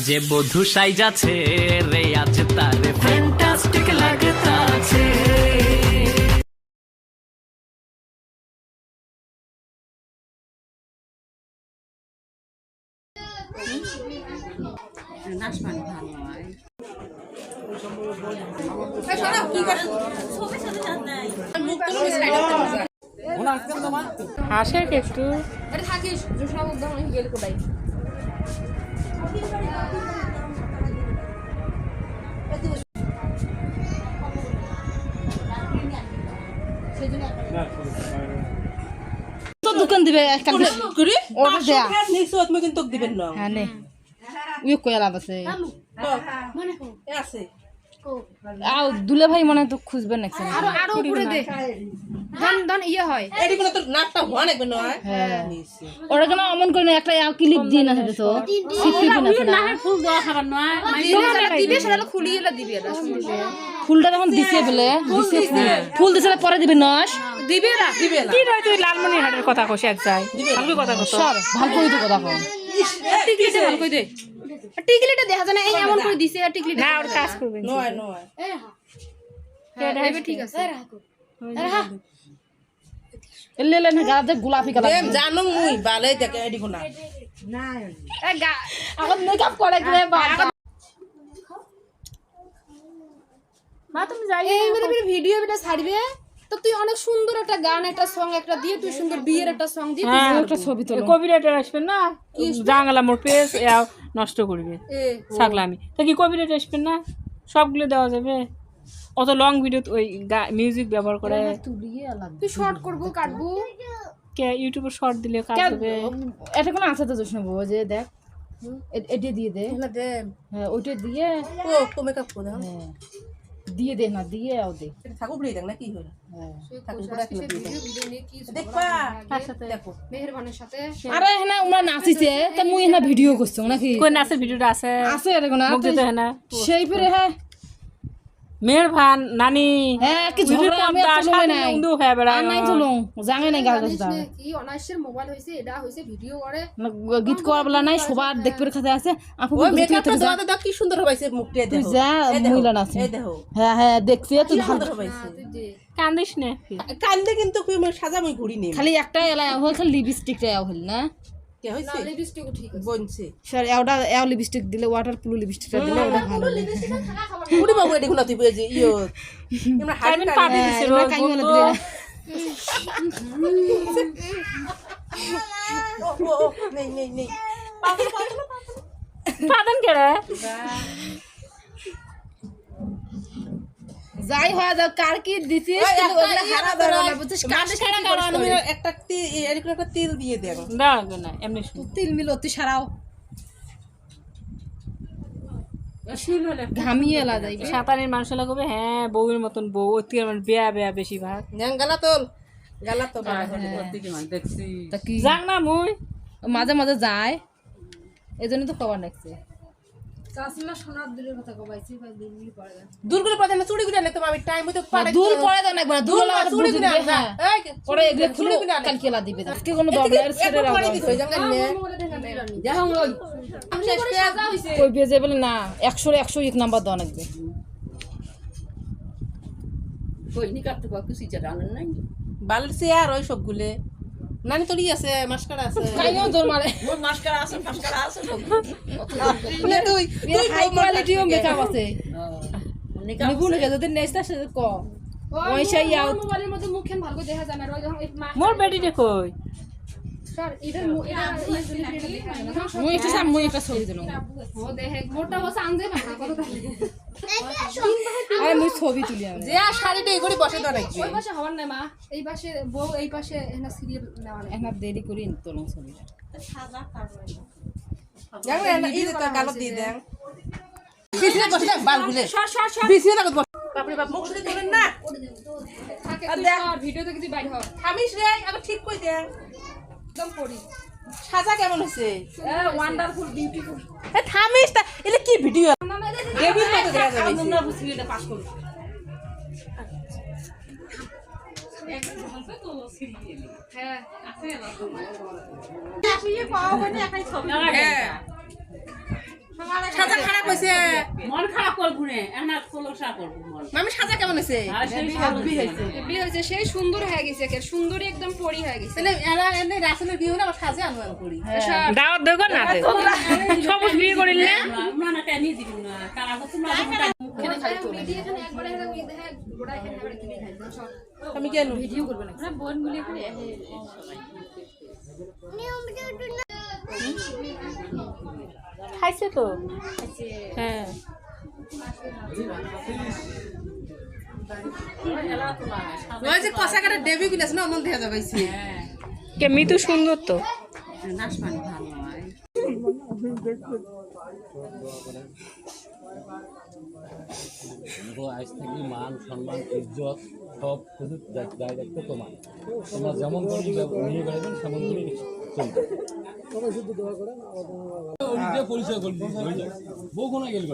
সাজে বধু সাইজাছে রে আজ তারে ফ্যান্টাস্টিক লাগতাছে। হাসের একটু। আরে থাকিস গেল কোথায়? দোকান দিবে একটা করে? ওটা দেয়া। নিছো তুমি কিন্তু দিবেন না। হ্যাঁ নে। উই কই লাভ আছে। মানে আছে। আও দুলে ভাই মনে তো খুঁজবেন নাকি আরও আরও উপরে দে। ধন ধন ইয়ে হয়। এডি কোনো তো নাটটা হওয়া নাকবে না হ্যাঁ? ওরা কেন অমন করে না একটা আও ক্লিপ দিয়ে না সেটা তো। সিপি না না? ফুল দেওয়া খাবার নয় দিলে দিবে সেটা খুলি এলা দিবে এটা সুন্দর ফুলটা তখন দিছে বলে দিছে ফুল। দিছে পরে দিবে নস। দিবে এরা দিবে না। কি নয় তুই লালমনি হাটের কথা কষে এক যায়। ভালো কথা কত সর ভালো তো কথা কম টিকলিটা ভালো কই দে। টিকলিটা দেখা যায় না এই এমন করে দিছে আর টিকলিটা না ওর কাজ করবে। নয় নয়। হ্যাঁ, এবার ঠিক আছে। এলে এলে না গাতে গোলাপি কালার। এম জানো মুই বালাই দেখে এডি কোনা এ গা- এখন মেকআপ করে করে বাবা। মা তুমি যাই এই ভিডিও এটা ছাড়বে? তো তুই অনেক সুন্দর একটা গান একটা সং একটা দিয়ে তুই সুন্দর বিয়ের একটা সং দিয়ে হ্যাঁ একটা ছবি তোলো। আসবেন না? জাঙ্গালা মোর পেস নষ্ট করবে। এ থাকলাম আমি তা কি না? সবগুলো দেওয়া যাবে। অত লং ভিডিও ওই মিউজিক ব্যবহার করে। তুই শর্ট করব কাটবো। কে ইউটিউবে শর্ট দিলে কাজ হবে। এটা কোনো আছে তো জোশ যে দেখ এটা দিয়ে দে। হ্যাঁ ওইটা দিয়ে। ও মেকআপ কো দাও। হ্যাঁ। দিয়ে দে না দিয়ে আও দে। ঠাকুর বলি দেখ না কি হলো। হ্যাঁ। আরে ওরা নাচিছে তা মুই ভিডিও করছ নাকি নাচের ভিডিওটা আছে? সেই পরে হ্যাঁ মেয়ের ভান নানি হ্যাঁ কি ঝগড়া আমি আর দা, তুলুই সারাদিন নাই। উন্দু আর নাই তুলুং জাঙে নাই গাল গাছ কি অনার্সের মোবাইল হয়েছে এটা হয়েছে ভিডিও করে। গীত বেলা নাই সবার দেখবে খাতে আছে। আপু ওই মেকআপটা কি সুন্দর হইছে মুখটা তুই যা মহিলা নাচ। হ্যাঁ হ্যাঁ দেখছি তুই ভালো হইছে। কান্দিস না কান্দে কিন্তু কি সাজা মই ঘুরি নেই। খালি একটা এলা হল খালি লিপস্টিকটা হল না? কে হইছে লিপস্টিকও ঠিক আছে বনছে স্যার এওটা এও লিপস্টিক দিলে ওয়াটার প্রুফ লিপস্টিকটা দিলে ওটা ভালো উড়ি বাবু এডি কোনা তুই বুঝে ইয়ো আমরা হাইবেন পাটি দিছে রোজ কাই হলে দিলে ও ও ও, নেই নেই নেই পাতান কেড়ে যাই হয় যাও কার কি দিছিস ওই কিন্তু একটা ওগুলা হারা ধরো, না বুঝছিস কার মাঝখানে কারও আমি একটা তিল এরকম একটা তিল দিয়ে দেন না না এমনি তিল মিল অতি সারাও। ঘামিয়ে এলা যাইবে। সাঁতারের মানুষ লাগবে হ্যাঁ বউয়ের মতন বউ অতি মানে বেয়া বেয়া বেশিরভাগ ন্যাং গালা তোল গালা তো যাক না মুই। মাঝে মাঝে যায়। এই জন্য তো খবর রাখছে চাষিমা সোনার দূরের কথা কবাইছি বা দিল্লি পড়ে যায়। দূর করে পাঠালে চুড়ি গুলো নিতে আমি টাইম হইতে পারে দূর পরে দেন একবার দূর দূর লাগা চুড়ি বুঝি গুলো হ্যাঁ। পরে এগুলো খুলে কালকে এলা দিবে। আজকে কোনো দরকার ছেড়ে রাখো কই পেয়ে যাবে না একশো একশো এক নাম্বার লাগবে। বালের চেয়ার ওই সবগুলো। নানি তোরই আছে। মাস্কারা আছে কাইও তোর মারে তুই তুই হাই কোয়ালিটিও মেকআপ আছে। নিবু না যদি নেক্সট আসে ক। পয়সা ইয়াও মোবাইলের মধ্যে মুখখান ভালো করে দেখা যায় না। আর ওই যখন মা মোর স্যার এটা ইয়ে এটা দেখা। না মুই একটা সাম মুই একটা ছবি দিলাম। ও দেখে। মোটা বসে আনজে না কত তাহলে মুই ছবি তুলি আমি যে আর শাড়িটা বসে তো নাকি ওই পাশে হওয়ার না মা। এই পাশে বউ এই পাশে না সিরিয়াল নেওয়া নেই। একটা দেরি করি তোলাম ছবিটা জানো না এই কালো দিয়ে দেন পিছনে বসে দেখ বালগুলো পিছনে থাকো বস। বাপরে বাপ মুখ শুনে তোলেন না। আর দেখ। সর, ভিডিওতে কিছু বাইরে হয় থামিস রে আবার ঠিক কই দেন একদম করি সাজা কেমন হয়েছে? ওয়ান্ডারফুল বিউটিফুল থামিস তা এটা কি ভিডিও দেখে দেবীর মতো দেখা যাবে হ্যাঁ হ্যাঁ। সাজা খারাপ হয়েছে। মন খারাপ করব না এখন আর খোলসা করব মন। মামি সাজা কেমন হয়েছে? বিয়ে হয়েছে। সেই সুন্দর হয়ে গেছে একে সুন্দরী একদম পরি হয়ে গেছে। তাহলে এরা এনে রাসেলের বিয়ে হলে আমার সাজে করি দাওয়াত দেবো না সবুজ বিয়ে করিলে না? আমি কেন ভিডিও করবে না খাইছে তো হ্যাঁ না দেখা যাবাইছে কে মিতু সুন্দর তো ভালো তো? আজ থেকে মান সম্মান ইজ্জত সব কিছু দায়- দায় দায়িত্ব তোমার। তোমরা যেমন করে নিয়ে বেড়াবেন সেমন করে চলবে। পরিচয় করব বউ কোনা গেল?